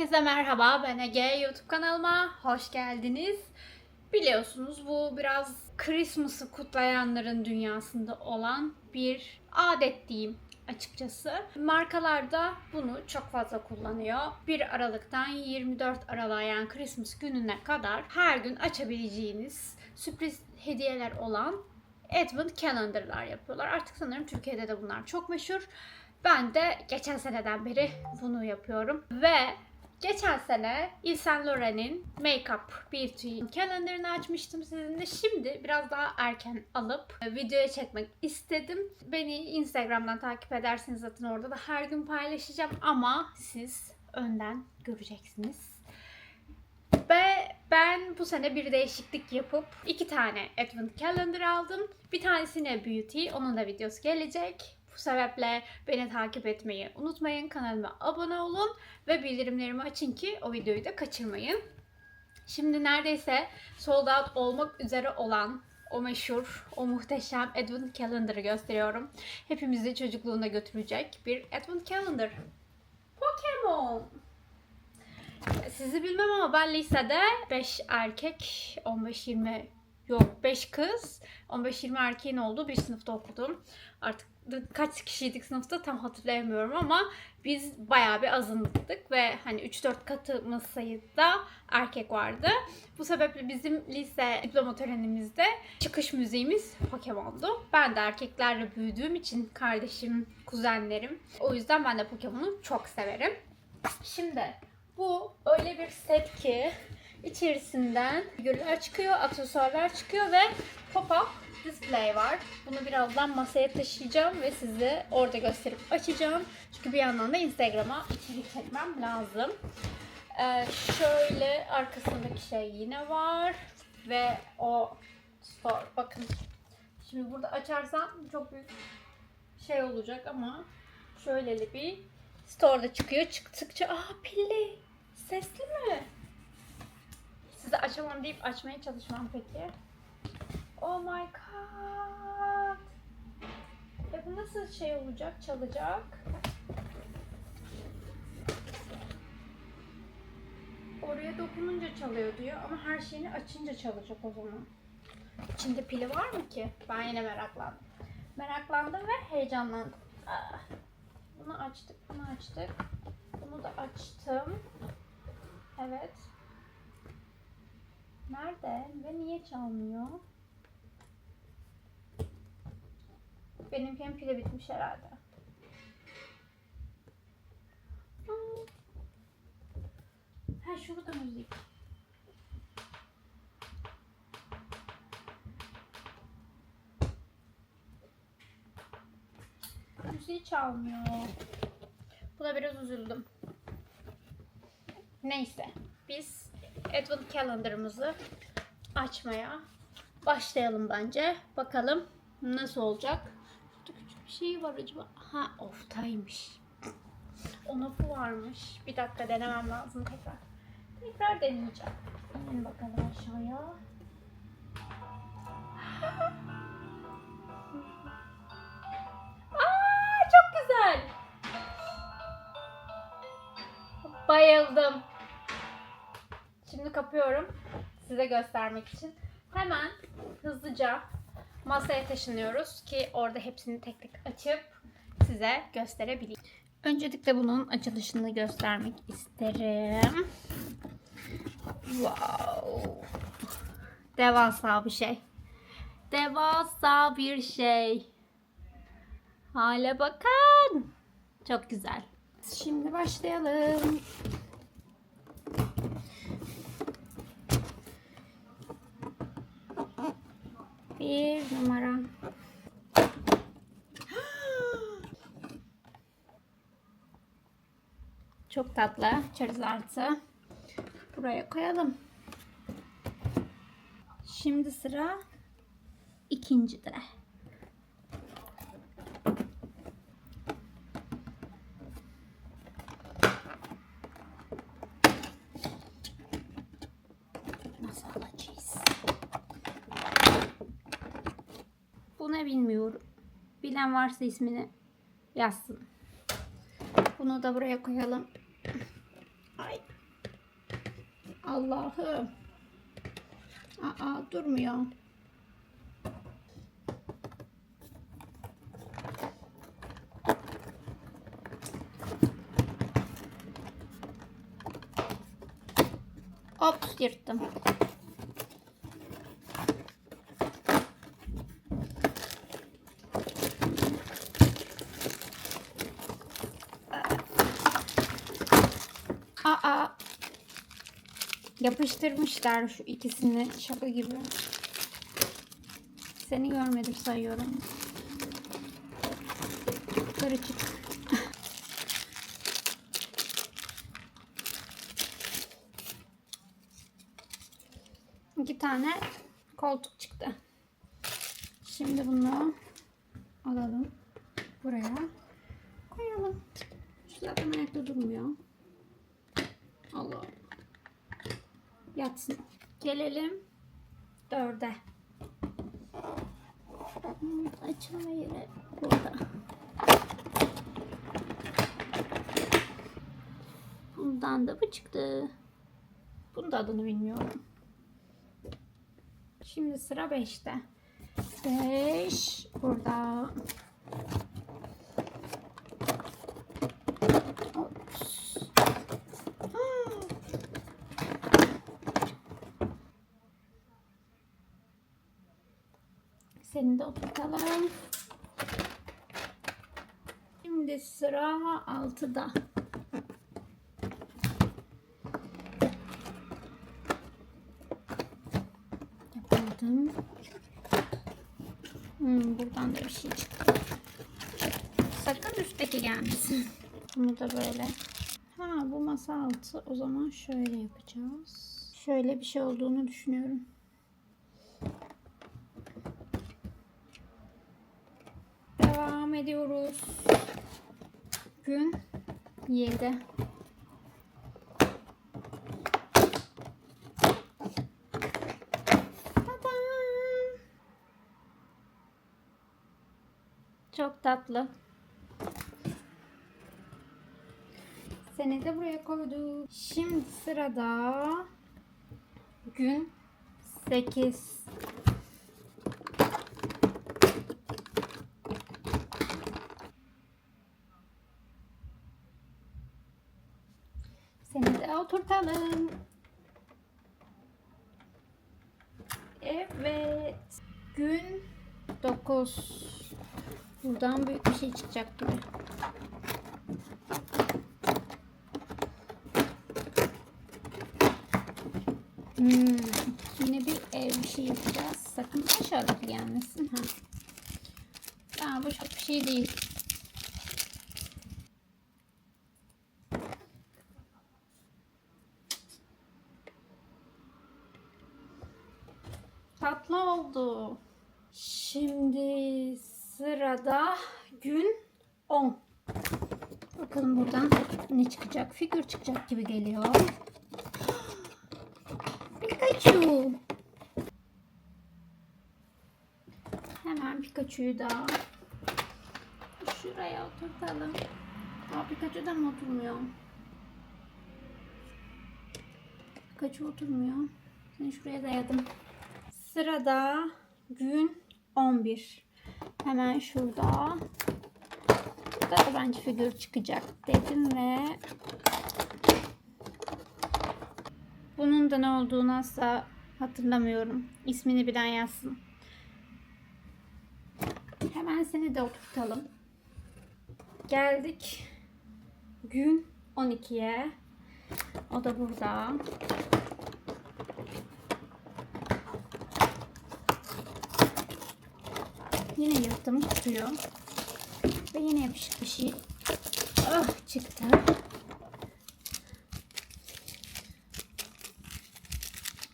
Herkese merhaba, ben Ege. YouTube kanalıma hoş geldiniz. Biliyorsunuz bu biraz Christmas'ı kutlayanların dünyasında olan bir adet diyeyim açıkçası. Markalar da bunu çok fazla kullanıyor. 1 Aralık'tan 24 Aralık'a yani Christmas gününe kadar her gün açabileceğiniz sürpriz hediyeler olan Advent Calendar'lar yapıyorlar. Artık sanırım Türkiye'de de bunlar çok meşhur. Ben de geçen seneden beri bunu yapıyorum. Ve geçen sene Yves Saint Laurent'in Makeup Beauty kalendarını açmıştım sizinle. Şimdi biraz daha erken alıp e, videoya çekmek istedim. Beni Instagram'dan takip ederseniz zaten orada da her gün paylaşacağım ama siz önden göreceksiniz. Ve ben bu sene bir değişiklik yapıp iki tane Advent Calendar aldım. Bir tanesine Beauty, onun da videosu gelecek. Sebeple beni takip etmeyi unutmayın. Kanalıma abone olun ve bildirimlerimi açın ki o videoyu da kaçırmayın. Şimdi neredeyse sold out olmak üzere olan o meşhur, o muhteşem Advent Calendar'ı gösteriyorum. Hepimizi çocukluğuna götürecek bir Advent Calendar. Pokemon. Sizi bilmem ama ben lisede 5 erkek, 15-20 yok 5 kız, 15-20 erkeğin olduğu bir sınıfta okudum. Artık kaç kişiydik sınıfta tam hatırlayamıyorum ama biz bayağı bir azınlıktık ve hani 3-4 katımız sayıda erkek vardı. Bu sebeple bizim lise diploma törenimizde çıkış müziğimiz Pokemon'du. Ben de erkeklerle büyüdüğüm için kardeşim, kuzenlerim. O yüzden ben de Pokemon'u çok severim. Şimdi bu öyle bir set ki içerisinden figürler çıkıyor, aksesuarlar çıkıyor ve pop-up display var. Bunu birazdan masaya taşıyacağım ve size orada gösterip açacağım. Çünkü bir yandan da Instagram'a içerik çekmem lazım. Ee, şöyle arkasındaki şey yine var ve o store bakın. Şimdi burada açarsam çok büyük şey olacak ama şöyle bir store'da çıkıyor. Çıktıkça aa pilli. Sesli mi? Size açamam deyip açmaya çalışmam peki. Oh my god. Ya bu nasıl şey olacak, çalacak? Oraya dokununca çalıyor diyor ama her şeyini açınca çalacak o zaman. İçinde pili var mı ki? Ben yine meraklandım. Meraklandım ve heyecanlandım. Ah. Bunu açtık, bunu açtık. Bunu da açtım. Evet. Nerede ve niye çalmıyor? Benimkinin pili bitmiş herhalde. Ha şurada müzik. Müziği çalmıyor. Buna biraz üzüldüm. Neyse. Biz Advent Calendar'ımızı açmaya başlayalım bence. Bakalım nasıl olacak. Bir şey var acaba. Ha oftaymış. Ona bu varmış. Bir dakika denemem lazım tekrar. Tekrar deneyeceğim. İnin bakalım aşağıya. Aa çok güzel. Bayıldım. Şimdi kapıyorum size göstermek için. Hemen hızlıca masaya taşınıyoruz ki orada hepsini tek tek açıp size gösterebileyim. Öncelikle bunun açılışını göstermek isterim. Wow. Devasa bir şey. Devasa bir şey. Hale bakın. Çok güzel. Şimdi başlayalım. Bir numara. Çok tatlı. Charizard'ı. Buraya koyalım. Şimdi sıra ikincide. Nasıl alacağız? Bu ne bilmiyorum. Bilen varsa ismini yazsın. Bunu da buraya koyalım. Ay Allah'ım. Aa durmuyor. Hop yırttım. Aa. Yapıştırmışlar şu ikisini şaka gibi. Seni görmedim sayıyorum. Yukarı çık. İki tane koltuk çıktı. Şimdi bunu alalım. Buraya koyalım. Şu zaten ayakta durmuyor. Allah. Yatsın. Gelelim dörde. Açılma yeri burada. Bundan da bu çıktı. Bunun da adını bilmiyorum. Şimdi sıra 5'te. 5 burada. Seni de oturtalım. Şimdi sıra 6'da. Yapalım. Hmm, buradan da bir şey çıktı. Sakın üstteki gelmesin. Bunu da böyle. Ha bu masa altı. O zaman şöyle yapacağız. Şöyle bir şey olduğunu düşünüyorum. Ediyoruz. Gün 7. Tadam. Çok tatlı. Seni de buraya koyduk. Şimdi sırada gün 8. Seni de oturtalım. Evet. Gün 9. Buradan büyük bir şey çıkacak gibi. Hmm, yine bir ev bir şey yapacağız. Sakın aşağıdaki gelmesin. Ha. Aa, bu çok bir şey değil. Tatlı oldu. Şimdi sırada gün 10. Bakalım buradan ne çıkacak? Figür çıkacak gibi geliyor. Pikachu. Hemen Pikachu'yu da şuraya oturtalım. Aa, Pikachu da mı oturmuyor? Pikachu oturmuyor. Seni şuraya dayadım. Sırada gün 11. Hemen şurada. Burada da bence figür çıkacak dedim ve bunun da ne olduğunu asla hatırlamıyorum. İsmini bilen yazsın. Hemen seni de oturtalım. Geldik gün 12'ye. O da burada. Yine yırttım tutuyor. Ve yine yapışık bir şey. Ah çıktı.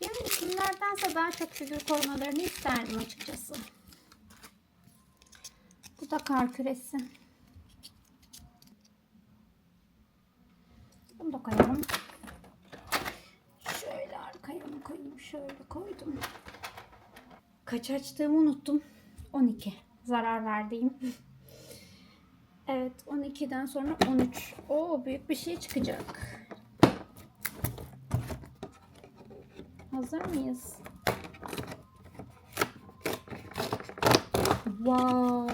Yani isimlerdense daha çok figür koymalarını isterdim açıkçası. Bu da kar küresi. Bunu da koyalım. Şöyle arkaya mı koyayım? Şöyle koydum. Kaç açtığımı unuttum. 12. Zarar verdiğim. Evet 12'den sonra 13. Oo büyük bir şey çıkacak. Hazır mıyız? Wow.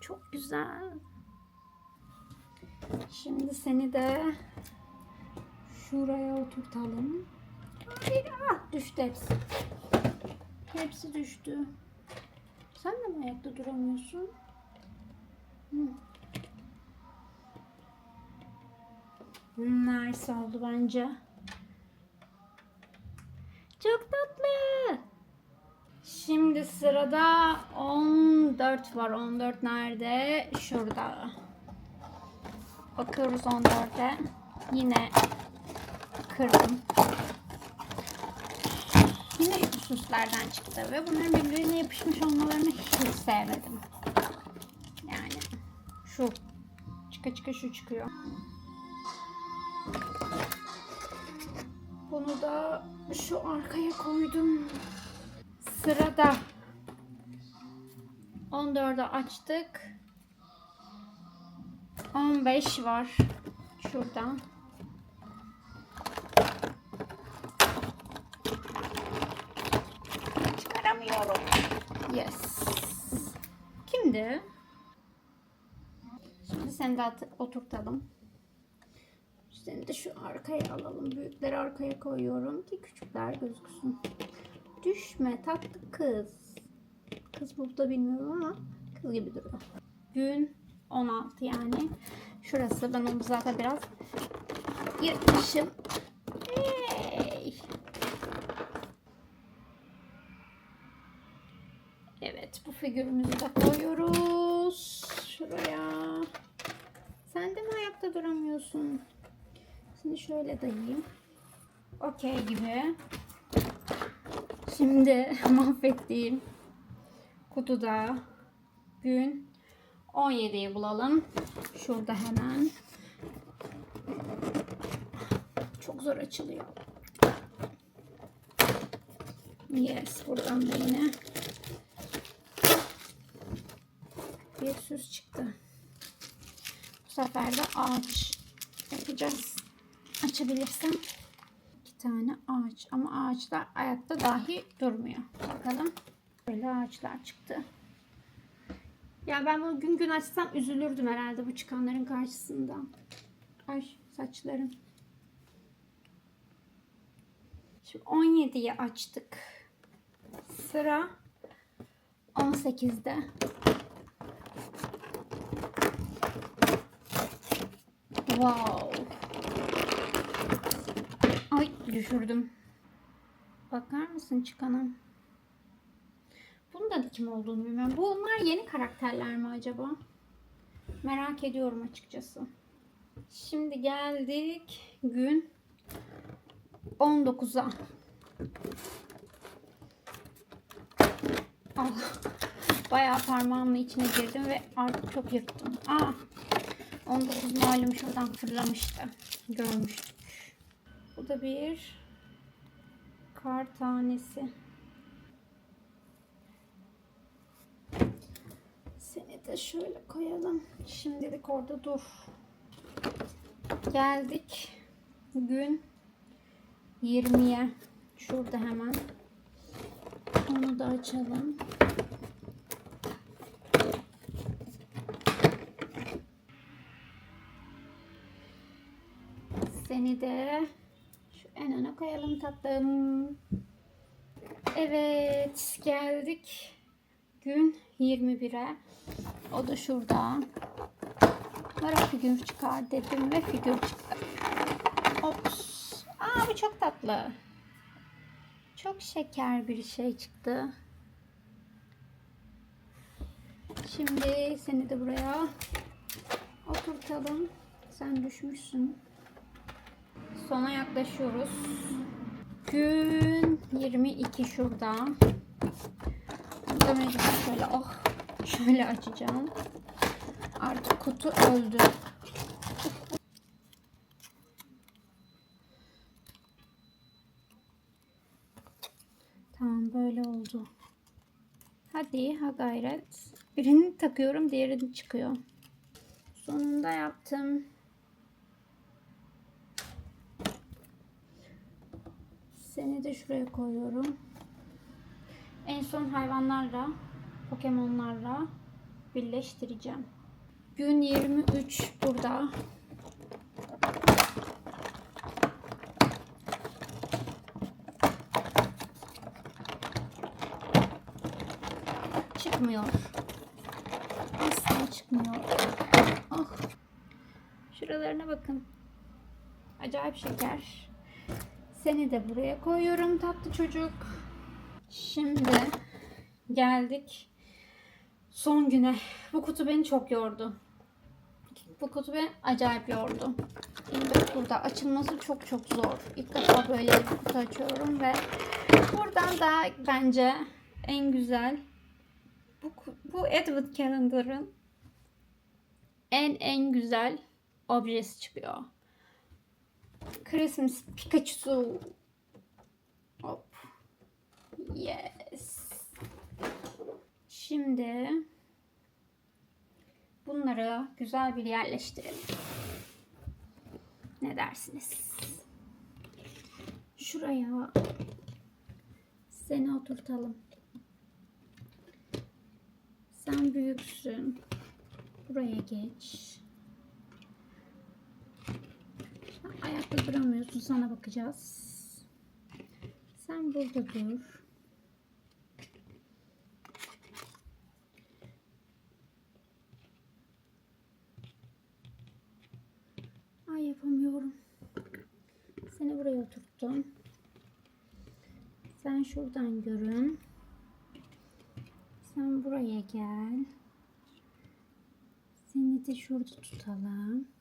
Çok güzel. Şimdi seni de şuraya oturtalım. Ah, düştü hepsi. Hepsi düştü. Sen de mi ayakta duramıyorsun? Hı. Nice oldu bence. Çok tatlı. Şimdi sırada 14 var. 14 nerede? Şurada. Bakıyoruz 14'e. Yine kırdım. Yine süslerden çıktı ve bunların birbirine yapışmış olmalarını hiç sevmedim. Yani şu çıka çıka şu çıkıyor. Bunu da şu arkaya koydum. Sırada 14'ü açtık. 15 var. Şuradan. Çıkaramıyorum. Yes. Kimdi? Şimdi seni de oturtalım. Seni de şu arkaya alalım. Büyükleri arkaya koyuyorum ki küçükler gözüksün. Düşme tatlı kız. Kız burada bilmiyorum ama kız gibi duruyor. Gün 16 yani. Şurası ben onu zaten biraz yırtmışım. Hey. Evet bu figürümüzü de koyuyoruz. Şuraya. Sen de mi ayakta duramıyorsun? Şimdi şöyle dayayım. Okey gibi. Şimdi mahvettiğim kutuda gün 17'yi bulalım. Şurada hemen. Çok zor açılıyor. Yes, buradan da yine bir süs çıktı. Bu sefer de ağaç yapacağız. Açabilirsem tane ağaç ama ağaçlar ayakta dahi durmuyor. Bakalım. Böyle ağaçlar çıktı. Ya ben bunu gün gün açsam üzülürdüm herhalde bu çıkanların karşısında. Ay saçlarım. Şimdi 17'yi açtık. Sıra 18'de. Wow. Ay düşürdüm. Bakar mısın çıkana? Bunun da kim olduğunu bilmiyorum. Bunlar yeni karakterler mi acaba? Merak ediyorum açıkçası. Şimdi geldik gün 19'a. Ah, bayağı parmağımla içine girdim ve artık çok yırttım. Aa, 19 malum şuradan fırlamıştı. Görmüştük. Bu da bir kar tanesi. Seni de şöyle koyalım. Şimdilik orada dur. Geldik. Gün 20'ye. Şurada hemen. Onu da açalım. Seni de en öne koyalım tatlım. Evet geldik. Gün 21'e. O da şurada. Bana figür çıkar dedim ve figür çıktı. Ops. Aa bu çok tatlı. Çok şeker bir şey çıktı. Şimdi seni de buraya oturtalım. Sen düşmüşsün. Sona yaklaşıyoruz. Gün 22 şurada. Mecbur şöyle oh şöyle açacağım. Artık kutu öldü. Tamam böyle oldu. Hadi ha gayret. Birini takıyorum diğerini çıkıyor. Sonunda yaptım. Seni de şuraya koyuyorum. En son hayvanlarla, Pokemon'larla birleştireceğim. Gün 23 burada. Çıkmıyor. Asla çıkmıyor. Ah. Şuralarına bakın. Acayip şeker. Seni de buraya koyuyorum tatlı çocuk. Şimdi geldik son güne. Bu kutu beni çok yordu. Bu kutu beni acayip yordu. Şimdi burada açılması çok çok zor. İlk defa böyle bir kutu açıyorum ve buradan da bence en güzel bu, bu Edward Calendar'ın en en güzel objesi çıkıyor. Christmas Pikachu. Hop. Yes. Şimdi bunları güzel bir yerleştirelim. Ne dersiniz? Şuraya seni oturtalım. Sen büyüksün. Buraya geç. Ayakta duramıyorsun. Sana bakacağız. Sen burada dur. Ay yapamıyorum. Seni buraya oturttum. Sen şuradan görün. Sen buraya gel. Seni de şurada tutalım.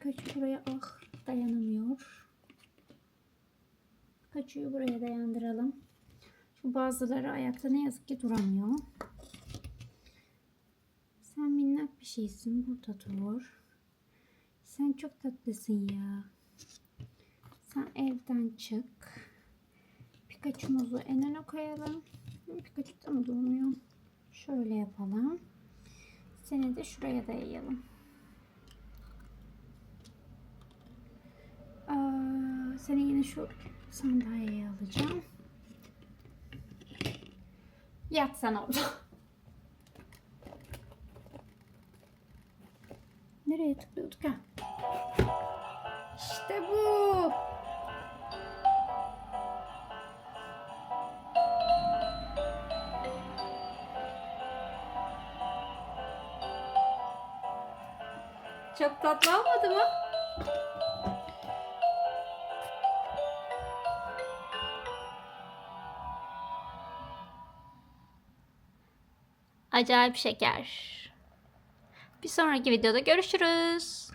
Pikachu buraya ah dayanamıyor. Pikachu'yu buraya dayandıralım. Şu bazıları ayakta ne yazık ki duramıyor. Sen minnak bir şeysin. Burada dur. Sen çok tatlısın ya. Sen evden çık. Pikachu'muzu en öne koyalım. Pikachu da mı durmuyor? Şöyle yapalım. Seni de şuraya dayayalım. Seni yine şu sandalyeye alacağım. Yat sen orada. Nereye tıklıyorduk ha? İşte bu. Çok tatlı olmadı mı? Acayip şeker. Bir sonraki videoda görüşürüz.